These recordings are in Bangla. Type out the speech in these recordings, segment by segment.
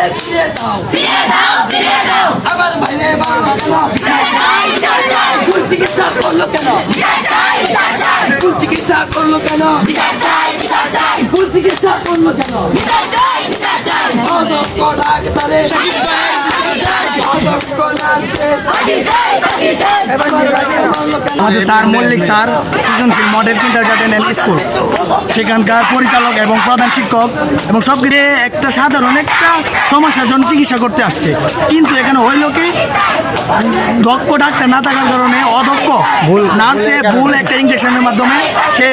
রে ফিরে দাও ফিরে দাও ফিরে দাও আমার ভাইরে বাবা কেন ভুল চিকিৎসা করল কেন ভুল চিকিৎসা করল কেন ভুল চিকিৎসা করল কেন বিচার আমাদের স্যার মল্লিক স্যার, সৃজনশীল মডেল কিন্ডারগার্টেন এল স্কুল সেখানকার পরিচালক এবং প্রধান শিক্ষক এবং সব একটা সাধারণ একটা সমস্যার জন্য চিকিৎসা করতে আসছে। কিন্তু এখানে হইল কি দক্ষ ডাক্তার না থাকার কারণে অদক্ষ। ভুল। নার্সে ভুল একটা ইঞ্জেকশনের মাধ্যমে সে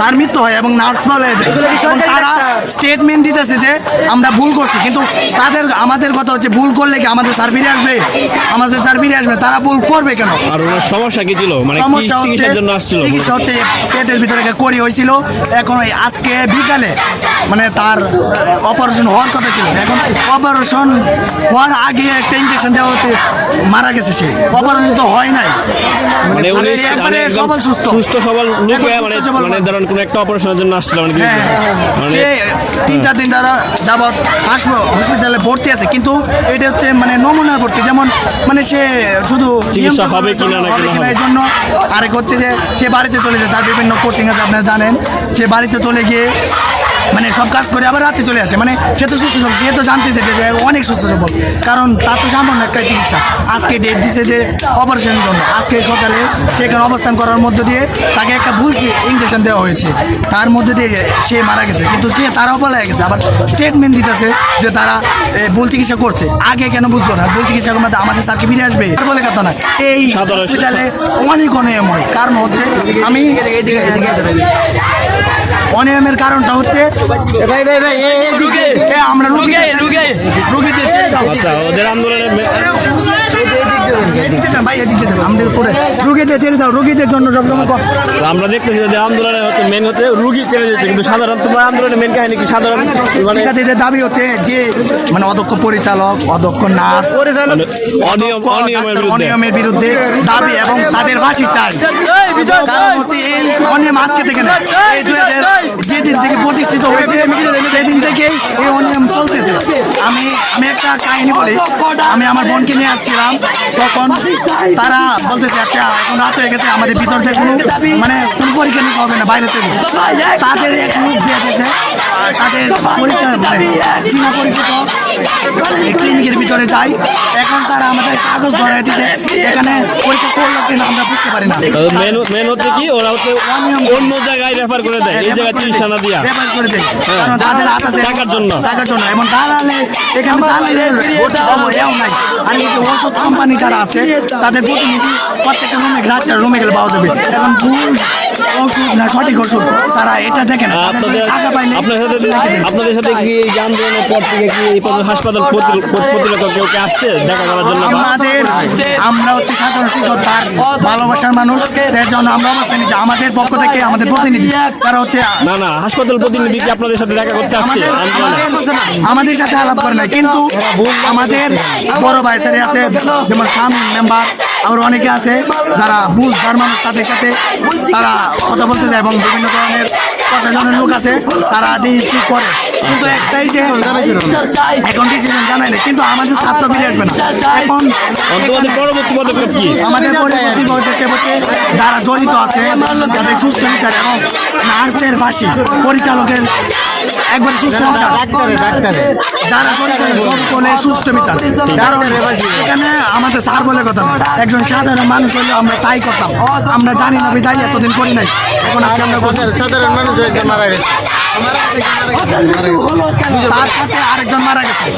তার মৃত্যু হয় এবং নার্স বলে যে এবং তারা স্টেটমেন্ট দিতেছে যে আমরা ভুল করছি। কিন্তু তাদের আমাদের কথা হচ্ছে ভুল করলে কি আমাদের স্যার ফিরে আসবে? আমাদের স্যার ফিরে আসবে। তারা ভুল করবে কেন? আর ওনার সমস্যা কি ছিল? মানে সমস্যা হচ্ছে চিকিৎসার জন্য আসছিল চিকিৎসা হচ্ছে পেটের ভিতরে একটা করি হয়েছিল। এখন ওই আজকে বিকালে মানে তার অপারেশন হওয়ার কথা ছিল। এখন অপারেশন হওয়ার আগে একটা ইঞ্জেকশন দেওয়া হতে মারা গেছে সে। অপারেশন তো হয় নাই। মানে উনি মানে মানে সবল সুস্থ। সুস্থ সবল লোক মানে মানে। ধরেন কোন একটা অপারেশনের জন্য আসছিল মানে হ্যাঁ মানে সে তিন চার দিন যাবৎ হাসপাতাল হসপিটালে ভর্তি আছে। কিন্তু এটা হচ্ছে মানে নমুনার ভর্তি। যেমন মানে সে শুধু চিকিৎসা হবে কিনা না কিনা এর জন্য আরেক হচ্ছে যে সে বাড়িতে চলে যায়। তার বিভিন্ন কোচিং আছে আপনারা জানেন। সে বাড়িতে চলে গিয়ে মানে সব কাজ করে আবার রাতে চলে আসে। মানে সে তো সুস্থ সবল সে তো জানতেছে যে অনেক সুস্থ সবল। কারণ তার তো সামান্য একটা চিকিৎসা। আজকে ডেট দিছে যে অপারেশনের জন্য। আজকে সকালে সেখানে অবস্থান করার মধ্য দিয়ে তাকে একটা ভুল ইঞ্জেকশন দেওয়া হয়েছে। তার মধ্যে দিয়ে সে মারা গেছে। কিন্তু সে তারাও পালা গেছে। আবার স্টেটমেন্ট দিতেছে যে তারা ভুল চিকিৎসা করছে। আগে কেন বুঝলো না? ভুল চিকিৎসা করলে আমাদের তাকে ফিরে আসবে। বলে কথা না এই হসপিটালে অনেক অনিয়ম হয়। কারণ হচ্ছে আমি অনিয়মের কারণটা হচ্ছে ভাই ভাই ভাই আমরা রুগী রুগী রুগীতে আচ্ছা ওদের আমাদের উপরে। রুগীদের ছেড়ে দাও রুগীদের জন্য সবসময় আমরা দেখতেছি যে আন্দোলনে হচ্ছে মেন হচ্ছে রুগী ছেড়ে দিচ্ছে কিন্তু সাধারণ তোমার আন্দোলনের মেন কাহিনী কি? সাধারণ মানে শিক্ষার্থীদের দাবি হচ্ছে যে মানে অদক্ষ পরিচালক অদক্ষ নার্স অনিয়ম অনিয়মের বিরুদ্ধে। অনিয়মের বিরুদ্ধে দাবি এবং তাদের ফাঁসি চাই অনিয়ম আজকে থেকে না এই দুই হাজার যেদিন থেকে প্রতিষ্ঠিত হয়েছে, সেদিন থেকেই এই অনিয়ম চলতেছে। আমি আমি একটা কাহিনী বলি। আমি আমার বোনকে নিয়ে আসছিলাম, তখন তারা বলতেছে একটা এখন রাত হয়ে গেছে, আমাদের ভিতর থেকে কোনো মানে কোনো পরীক্ষা নিতে হবে না, বাইরে থেকে। তাদের এক রূপ দিয়ে তাদের পরিচয় চিনা চীনা পরিচিত এই ক্লিনিকের ভিতরে যাই এখন তারা আমাদের কাগজ ধরাই দিতে এখানে পরীক্ষা করল কিনা আমরা বুঝতে পারি না। মেন মেন হচ্ছে কি ওরা হচ্ছে অন্য জায়গায় রেফার করে দেয়। এই জায়গায় চিকিৎসা না দিয়া। রেফার করে দেয়। কারণ তাদের হাত আছে টাকার জন্য। টাকার জন্য। এবং দালালে এখানে দালালের অবহেও নাই। আর এই যে ওষুধ কোম্পানি যারা আছে তাদের প্রতিনিধি প্রত্যেকটা রুমে রাতটা রুমে গেলে পাওয়া যাবে। এখন ভুল ওষুধ না সঠিক ওষুধ তারা এটা দেখে না। আপনাদের টাকা পাইলে আপনাদের সাথে আপনাদের সাথে কি এই আন্দোলনের পর থেকে কি এই পর্যন্ত হাসপাতাল প্রতিরক্ষক কেউ কি আসছে দেখা করার জন্য আমাদের আমরা হচ্ছে সাধারণ তার ভালোবাসার মানুষ। এর জন্য আমরা নিচ্ছি। আমাদের পক্ষ থেকে আমাদের প্রতিনিধি তারা হচ্ছে না না হাসপাতাল প্রতিনিধি কি আপনাদের সাথে দেখা করতে আসছে? আমাদের সাথে আলাপ করে না কিন্তু আমাদের বড় ভাই স্যারে আছে যেমন শাম মেম্বার আর অনেকে আছে যারা বুঝবার মানুষ তাদের সাথে তারা কথা বলতে যায় এবং বিভিন্ন ধরনের প্রশাসনের লোক আছে তারা কি করে? কিন্তু একটাই যে এখন ডিসিশন জানাই না কিন্তু আমাদের ছাত্র ফিরে আসবে না। এখন পরবর্তী পদক্ষেপ কি? আমাদের পরবর্তী পদক্ষেপ হচ্ছে যারা জড়িত আছে তাদের সুস্থ বিচার এবং নার্সের ফাঁসি পরিচালকের একবার সুস্থ বিচার। যারা সকলে সুস্থ বিচার। কারণ এখানে আমাদের স্যার বলে কথা একজন সাধারণ মানুষ হলে আমরা তাই করতাম। আমরা জানি না বিদায় এতদিন করি নাই। এখন আজকে আমরা সাধারণ মানুষ একজন মারা গেছে। তার সাথে আরেকজন মারা গেছে।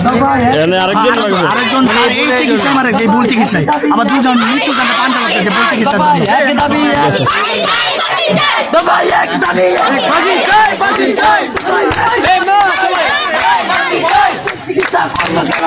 আরেকজন মারা গেছে। আরেকজন তার এই চিকিৎসায় মারা গেছে ভুল চিকিৎসায়। আবার দুজন মৃত্যু জানতে পাঞ্জা করতেছে ভুল চিকিৎসার জন্য। এক এক দাবি এক চাই ফাঁসি চাই এই মা চিকিৎসা করল কেন